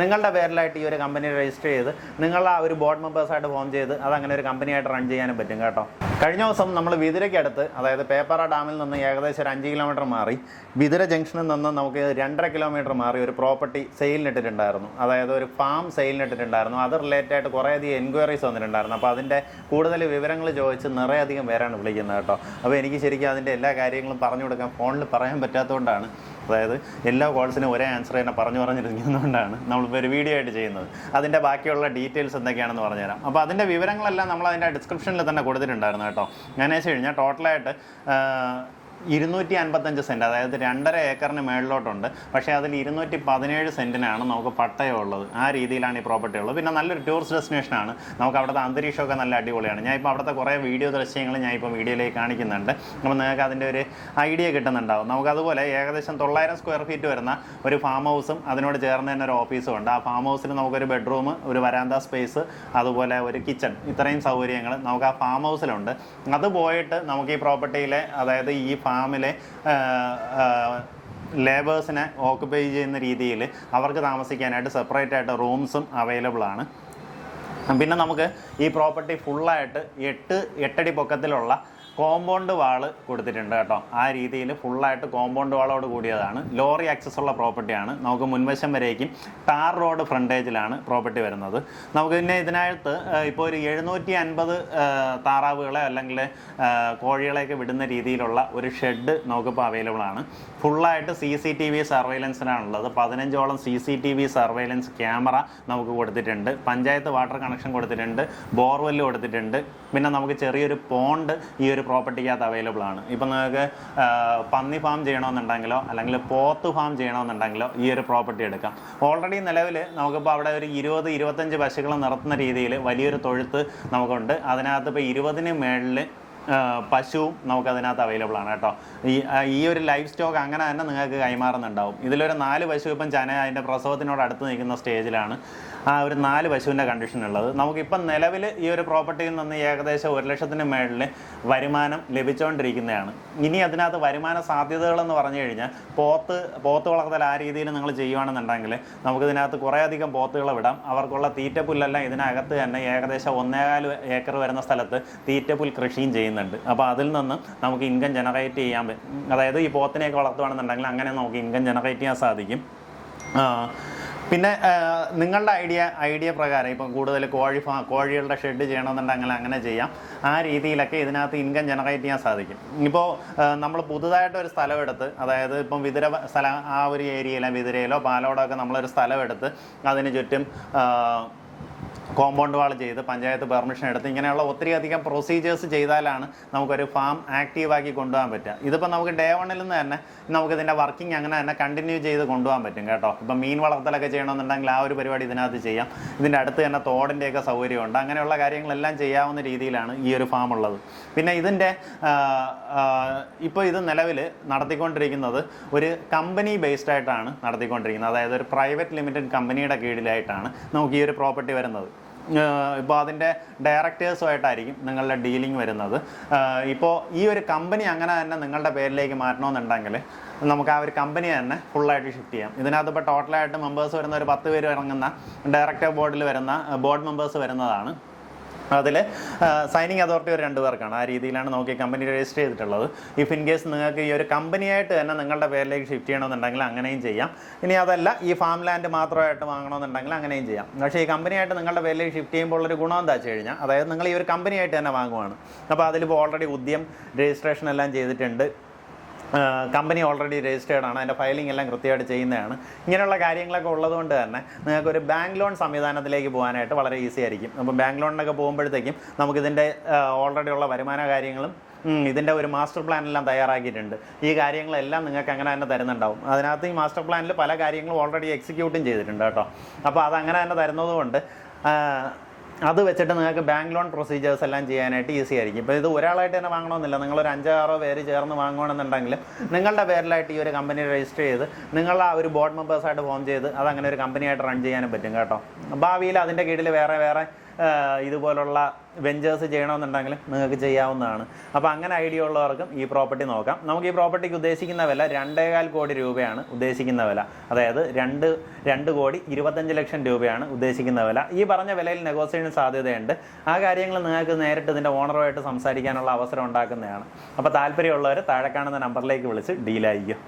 നിങ്ങളുടെ പേരിലായിട്ട് ഈ ഒരു കമ്പനി രജിസ്റ്റർ ചെയ്ത് നിങ്ങൾ ആ ഒരു ബോർഡ് മെമ്പേഴ്സായിട്ട് ഫോം ചെയ്ത് അത് അങ്ങനെ ഒരു കമ്പനിയായിട്ട് റൺ ചെയ്യാനും പറ്റും കേട്ടോ. കഴിഞ്ഞ ദിവസം നമ്മൾ വിതിരയ്ക്കടുത്ത് അതായത് പേപ്പറ ഡാമിൽ നിന്ന് ഏകദേശം ഒരു അഞ്ച് കിലോമീറ്റർ മാറി വിതിര ജംഗ്ഷനിൽ നിന്ന് നമുക്ക് രണ്ടര കിലോമീറ്റർ മാറി ഒരു പ്രോപ്പർട്ടി സെയിലിനിട്ടിട്ടുണ്ടായിരുന്നു അതായത് ഒരു ഫാം സെയിലിനിട്ടിട്ടുണ്ടായിരുന്നു അത് റിലേറ്റഡ് ആയിട്ട് കുറേയധികം എൻക്വയറീസ് വന്നിട്ടുണ്ടായിരുന്നു. അപ്പോൾ അതിന്റെ കൂടുതൽ വിവരങ്ങൾ ചോദിച്ച് നിറയെയധികം പേരാണ് വിളിക്കുന്നത് കേട്ടോ. അപ്പോൾ എനിക്ക് ശരിക്കും അതിന്റെ എല്ലാ കാര്യങ്ങളും പറഞ്ഞു കൊടുക്കാൻ ഫോണിൽ പറയാൻ പറ്റാത്തതുകൊണ്ടാണ്. അതായത് എല്ലാ കോൾസിനും ഒരേ ആൻസർ തന്നെ പറഞ്ഞു പറഞ്ഞിരിക്കുന്നതുകൊണ്ടാണ് നമ്മളിപ്പോൾ ഒരു വീഡിയോ ആയിട്ട് ചെയ്യുന്നത്. അതിന്റെ ബാക്കിയുള്ള ഡീറ്റെയിൽസ് എന്തൊക്കെയാണെന്ന് പറഞ്ഞുതരാം. അപ്പോൾ അതിന്റെ വിവരങ്ങളെല്ലാം നമ്മൾ അതിന്റെ ഡിസ്ക്രിപ്ഷനിൽ തന്നെ കൊടുത്തിട്ടുണ്ടായിരുന്നു കേട്ടോ. അങ്ങനെ വെച്ച് കഴിഞ്ഞാൽ ടോട്ടലായിട്ട് ഇരുന്നൂറ്റി അൻപത്തഞ്ച് സെന്റ് അതായത് രണ്ടര ഏക്കറിന് മേളിലോട്ടുണ്ട്. പക്ഷേ അതിൽ ഇരുന്നൂറ്റി പതിനേഴ് സെന്റിനാണ് നമുക്ക് പട്ടയമുള്ളത്. ആ രീതിയിലാണ് ഈ പ്രോപ്പർട്ടി ഉള്ളത്. പിന്നെ നല്ലൊരു ടൂറിസ്റ്റ് ഡെസ്റ്റിനേഷനാണ്. നമുക്ക് അവിടുത്തെ അന്തരീക്ഷമൊക്കെ നല്ല അടിപൊളിയാണ്. ഞാൻ ഇപ്പോൾ അവിടുത്തെ കുറേ വീഡിയോ ദൃശ്യങ്ങൾ ഞാൻ ഇപ്പോൾ വീഡിയോയിലേക്ക് കാണിക്കുന്നുണ്ട്. അപ്പോൾ നിങ്ങൾക്ക് അതിന്റെ ഒരു ഐഡിയ കിട്ടുന്നുണ്ടാവും. നമുക്കതുപോലെ ഏകദേശം തൊള്ളായിരം സ്ക്വയർ ഫീറ്റ് വരുന്ന ഒരു ഫാം ഹൗസും അതിനോട് ചേർന്ന് തന്നെ ഒരു ഓഫീസും ഉണ്ട്. ആ ഫാം ഹൗസിൽ നമുക്കൊരു ബെഡ്റൂം ഒരു വരാന്ത സ്പേസ് അതുപോലെ ഒരു കിച്ചൺ ഇത്രയും സൗകര്യങ്ങൾ നമുക്ക് ആ ഫാം ഹൗസിലുണ്ട്. അത് പോയിട്ട് നമുക്ക് ഈ പ്രോപ്പർട്ടിയിലെ അതായത് ഈ ഫാമിലെ ലേബേഴ്സിനെ ഓക്കുപ്പൈ ചെയ്യുന്ന രീതിയിൽ അവർക്ക് താമസിക്കാനായിട്ട് സെപ്പറേറ്റ് ആയിട്ട് റൂംസും അവൈലബിൾ ആണ്. പിന്നെ നമുക്ക് ഈ പ്രോപ്പർട്ടി ഫുള്ളായിട്ട് എട്ട് എട്ടടി പൊക്കത്തിലുള്ള കോമ്പൗണ്ട് വാൾ കൊടുത്തിട്ടുണ്ട് കേട്ടോ. ആ രീതിയിൽ ഫുള്ളായിട്ട് കോമ്പൗണ്ട് വാളോട് കൂടിയതാണ്. ലോറി ആക്സസ് ഉള്ള പ്രോപ്പർട്ടിയാണ് നമുക്ക് മുൻവശം വരേക്കും ടാർ റോഡ് ഫ്രണ്ടേജിലാണ് പ്രോപ്പർട്ടി വരുന്നത്. നമുക്ക് പിന്നെ ഇതിനകത്ത് ഇപ്പോൾ ഒരു എഴുന്നൂറ്റി അൻപത് താറാവുകളെ അല്ലെങ്കിൽ കോഴികളെയൊക്കെ വിടുന്ന രീതിയിലുള്ള ഒരു ഷെഡ് നമുക്കിപ്പോൾ അവൈലബിൾ ആണ്. ഫുള്ളായിട്ട് സി സി ടി വി സർവൈലൻസിനാണുള്ളത് പതിനഞ്ചോളം C C T V surveillance camera നമുക്ക് കൊടുത്തിട്ടുണ്ട്. പഞ്ചായത്ത് വാട്ടർ കണക്ഷൻ കൊടുത്തിട്ടുണ്ട്. ബോർവെല്ല് കൊടുത്തിട്ടുണ്ട്. പിന്നെ നമുക്ക് ചെറിയൊരു പോണ്ട് ഈ ഒരു പ്രോപ്പർട്ടിക്കകത്ത് അവൈലബിൾ ആണ്. ഇപ്പം നിങ്ങൾക്ക് പന്നി ഫാം ചെയ്യണമെന്നുണ്ടെങ്കിലോ അല്ലെങ്കിൽ പോത്ത് ഫാം ചെയ്യണമെന്നുണ്ടെങ്കിലോ ഈ ഒരു പ്രോപ്പർട്ടി എടുക്കാം. ഓൾറെഡി നിലവിൽ നമുക്കിപ്പോൾ അവിടെ ഒരു ഇരുപത് ഇരുപത്തഞ്ച് പശുക്കൾ നിർത്തുന്ന രീതിയിൽ വലിയൊരു തൊഴുത്ത് നമുക്കുണ്ട്. അതിനകത്ത് ഇപ്പോൾ ഇരുപതിന് മേളിൽ പശുവും നമുക്ക് അതിനകത്ത് അവൈലബിൾ ആണ് കേട്ടോ. ഈ ഈ ഒരു ലൈഫ് സ്റ്റോക്ക് അങ്ങനെ തന്നെ നിങ്ങൾക്ക് കൈമാറുന്നുണ്ടാവും. ഇതിലൊരു നാല് പശു ഇപ്പം ചന അതിന്റെ പ്രസവത്തിനോട് അടുത്ത് നിൽക്കുന്ന സ്റ്റേജിലാണ് ആ ഒരു നാല് പശുവിന്റെ കണ്ടീഷൻ ഉള്ളത്. നമുക്കിപ്പം നിലവിൽ ഈ ഒരു പ്രോപ്പർട്ടിയിൽ നിന്ന് ഏകദേശം ഒരു ലക്ഷത്തിന് മേളിൽ വരുമാനം ലഭിച്ചുകൊണ്ടിരിക്കുന്നതാണ് ഇനി അതിനകത്ത് വരുമാന സാധ്യതകളെന്ന് പറഞ്ഞു കഴിഞ്ഞാൽ പോത്ത് പോത്ത് വളർത്തൽ ആ രീതിയിൽ നിങ്ങൾ ചെയ്യുകയാണെന്നുണ്ടെങ്കിൽ നമുക്കിതിനകത്ത് കുറേയധികം പോത്തുകളെ വിടാം. അവർക്കുള്ള തീറ്റപ്പുല്ലെല്ലാം ഇതിനകത്ത് തന്നെ ഏകദേശം ഒന്നേകാൽ ഏക്കർ വരുന്ന സ്ഥലത്ത് തീറ്റപ്പുൽ കൃഷിയും ചെയ്യുന്നുണ്ട്. അപ്പോൾ അതിൽ നിന്ന് നമുക്ക് ഇൻകം ജനറേറ്റ് ചെയ്യാൻ അതായത് ഈ പോത്തിനെയൊക്കെ വളർത്തുകയാണെന്നുണ്ടെങ്കിൽ അങ്ങനെ നമുക്ക് ഇൻകം ജനറേറ്റ് ചെയ്യാൻ സാധിക്കും. പിന്നെ നിങ്ങളുടെ ഐഡിയ ഐഡിയ പ്രകാരം ഇപ്പം കൂടുതൽ കോഴി ഫാ കോഴികളുടെ ഷെഡ് ചെയ്യണമെന്നുണ്ടെങ്കിൽ അങ്ങനെ ചെയ്യാം. ആ രീതിയിലൊക്കെ ഇതിനകത്ത് ഇൻകം ജനറേറ്റ് ചെയ്യാൻ സാധിക്കും. ഇപ്പോൾ നമ്മൾ പുതുതായിട്ട് ഒരു സ്ഥലം എടുത്ത് അതായത് ഇപ്പം വിതിര സ്ഥലം ആ ഒരു ഏരിയയിലോ വിതിരയിലോ പാലോടോ ഒക്കെ നമ്മളൊരു സ്ഥലം എടുത്ത് അതിന് ചുറ്റും കോമ്പൗണ്ട് വാൾ ചെയ്ത് പഞ്ചായത്ത് പെർമിഷൻ എടുത്ത് ഇങ്ങനെയുള്ള ഒത്തിരി അധികം പ്രൊസീജിയേഴ്സ് ചെയ്താലാണ് നമുക്കൊരു ഫാം ആക്റ്റീവാക്കി കൊണ്ടുപോകാൻ പറ്റുക. ഇതിപ്പോൾ നമുക്ക് ഡേ വണ്ണിൽ നിന്ന് തന്നെ നമുക്ക് ഇതിന്റെ വർക്കിംഗ് അങ്ങനെ തന്നെ കണ്ടിന്യൂ ചെയ്ത് കൊണ്ടുപോകാൻ പറ്റും കേട്ടോ. ഇപ്പം മീൻ വളർത്തലൊക്കെ ചെയ്യണമെന്നുണ്ടെങ്കിൽ ആ ഒരു പരിപാടി ഇതിനകത്ത് ചെയ്യാം. ഇതിന്റെ അടുത്ത് തന്നെ തോടിന്റെയൊക്കെ സൗകര്യമുണ്ട്. അങ്ങനെയുള്ള കാര്യങ്ങളെല്ലാം ചെയ്യാവുന്ന രീതിയിലാണ് ഈ ഒരു ഫാം ഉള്ളത്. പിന്നെ ഇതിന്റെ ഇപ്പോൾ ഇത് നിലവിൽ നടത്തിക്കൊണ്ടിരിക്കുന്നത് ഒരു കമ്പനി ബേസ്ഡ് ആയിട്ടാണ് നടത്തിക്കൊണ്ടിരിക്കുന്നത്. അതായത് ഒരു പ്രൈവറ്റ് ലിമിറ്റഡ് കമ്പനിയുടെ കീഴിലായിട്ടാണ് നമുക്ക് ഈ ഒരു പ്രോപ്പർട്ടി വരുന്നത്. ഇപ്പോൾ അതിന്റെ ഡയറക്ടേഴ്സുമായിട്ടായിരിക്കും നിങ്ങളുടെ ഡീലിംഗ് വരുന്നത്. ഇപ്പോൾ ഈ ഒരു കമ്പനി അങ്ങനെ തന്നെ നിങ്ങളുടെ പേരിലേക്ക് മാറ്റണമെന്നുണ്ടെങ്കിൽ നമുക്ക് ആ ഒരു കമ്പനി തന്നെ ഫുള്ളായിട്ട് ഷിഫ്റ്റ് ചെയ്യാം. ഇതിനകത്ത് ഇപ്പോൾ ടോട്ടലായിട്ട് മെമ്പേഴ്സ് വരുന്ന ഒരു പത്ത് പേര് ഇറങ്ങുന്ന ഡയറക്ടർ ബോർഡിൽ വരുന്ന ബോർഡ് മെമ്പേഴ്സ് വരുന്നതാണ് അതിൽ സൈനിങ് അതോറിറ്റി ഒരു രണ്ട് പേർക്കാണ്. ആ രീതിയിലാണ് നോക്കി കമ്പനി രജിസ്റ്റർ ചെയ്തിട്ടുള്ളത്. ഇഫ് ഇൻ കേസ് നിങ്ങൾക്ക് ഈ ഒരു കമ്പനിയായിട്ട് തന്നെ നിങ്ങളുടെ പേരിലേക്ക് ഷിഫ്റ്റ് ചെയ്യണമെന്നുണ്ടെങ്കിൽ അങ്ങനെയും ചെയ്യാം. ഇനി അതല്ല ഈ ഫാം ലാൻഡ് മാത്രമായിട്ട് വാങ്ങണമെന്നുണ്ടെങ്കിൽ അങ്ങനെയും ചെയ്യാം. പക്ഷേ ഈ കമ്പനിയായിട്ട് നിങ്ങളുടെ പേരിലേക്ക് ഷിഫ്റ്റ് ചെയ്യുമ്പോൾ ഒരു ഗുണം എന്താ വെച്ച് കഴിഞ്ഞാൽ അതായത് നിങ്ങൾ ഈ ഒരു കമ്പനിയായിട്ട് തന്നെ വാങ്ങുവാണ്. അപ്പോൾ അതിലിപ്പോൾ ഓൾറെഡി ഉദ്യം രജിസ്ട്രേഷൻ എല്ലാം ചെയ്തിട്ടുണ്ട്. കമ്പനി ഓൾറെഡി രജിസ്റ്റേർഡ് ആണ്. അതിന്റെ ഫയലിംഗ് എല്ലാം കൃത്യമായിട്ട് ചെയ്യുന്നതാണ്. ഇങ്ങനെയുള്ള കാര്യങ്ങളൊക്കെ ഉള്ളതുകൊണ്ട് തന്നെ നിങ്ങൾക്ക് ഒരു ബാങ്ക് ലോൺ സംവിധാനത്തിലേക്ക് പോകാനായിട്ട് വളരെ ഈസി ആയിരിക്കും. അപ്പോൾ ബാങ്ക് ലോണിനൊക്കെ പോകുമ്പോഴത്തേക്കും നമുക്കിതിന്റെ ഓൾറെഡി ഉള്ള വരുമാന കാര്യങ്ങളും ഇതിന്റെ ഒരു മാസ്റ്റർ പ്ലാൻ എല്ലാം തയ്യാറാക്കിയിട്ടുണ്ട്. ഈ കാര്യങ്ങളെല്ലാം നിങ്ങൾക്ക് അങ്ങനെ തന്നെ തരുന്നുണ്ടാവും. അതിനകത്ത് ഈ മാസ്റ്റർ പ്ലാനിൽ പല കാര്യങ്ങളും ഓൾറെഡി എക്സിക്യൂട്ടും ചെയ്തിട്ടുണ്ട് കേട്ടോ. അപ്പോൾ അത് അങ്ങനെ തന്നെ തരുന്നതുകൊണ്ട് അത് വെച്ചിട്ട് നിങ്ങൾക്ക് ബാങ്ക് ലോൺ പ്രൊസീജിയേഴ്സ് എല്ലാം ചെയ്യാനായിട്ട് ഈസി ആയിരിക്കും. ഇപ്പോൾ ഇത് ഒരാളായിട്ട് തന്നെ വാങ്ങണമെന്നില്ല. നിങ്ങളൊരു അഞ്ചോ ആറോ പേര് ചേർന്ന് വാങ്ങണമെന്നുണ്ടെങ്കിൽ നിങ്ങളുടെ പേരിലായിട്ട് ഈ ഒരു കമ്പനി രജിസ്റ്റർ ചെയ്ത് നിങ്ങൾ ആ ഒരു ബോർഡ് മെമ്പേഴ്സായിട്ട് ഫോം ചെയ്ത് അത് അങ്ങനെ ഒരു കമ്പനിയായിട്ട് റൺ ചെയ്യാനും പറ്റും കേട്ടോ. ഭാവിയിൽ അതിന്റെ കീഴിൽ വേറെ വേറെ ഇതുപോലുള്ള വെഞ്ചേഴ്സ് ചെയ്യണമെന്നുണ്ടെങ്കിൽ നിങ്ങൾക്ക് ചെയ്യാവുന്നതാണ്. അപ്പോൾ അങ്ങനെ ഐഡിയ ഉള്ളവർക്കും ഈ പ്രോപ്പർട്ടി നോക്കാം. നമുക്ക് ഈ പ്രോപ്പർട്ടിക്ക് ഉദ്ദേശിക്കുന്ന വില രണ്ടേകാൽ കോടി രൂപയാണ് ഉദ്ദേശിക്കുന്ന വില. അതായത് രണ്ട് രണ്ട് കോടി ഇരുപത്തഞ്ച് ലക്ഷം രൂപയാണ് ഉദ്ദേശിക്കുന്ന വില. ഈ പറഞ്ഞ വിലയിൽ നെഗോസിയേഷൻ സാധ്യതയുണ്ട്. ആ കാര്യങ്ങൾ നിങ്ങൾക്ക് നേരിട്ട് ഇതിന്റെ ഓണറുമായിട്ട് സംസാരിക്കാനുള്ള അവസരം ഉണ്ടാക്കുന്നതാണ്. അപ്പോൾ താല്പര്യമുള്ളവർ താഴെ കാണുന്ന നമ്പറിലേക്ക് വിളിച്ച് ഡീലായിരിക്കും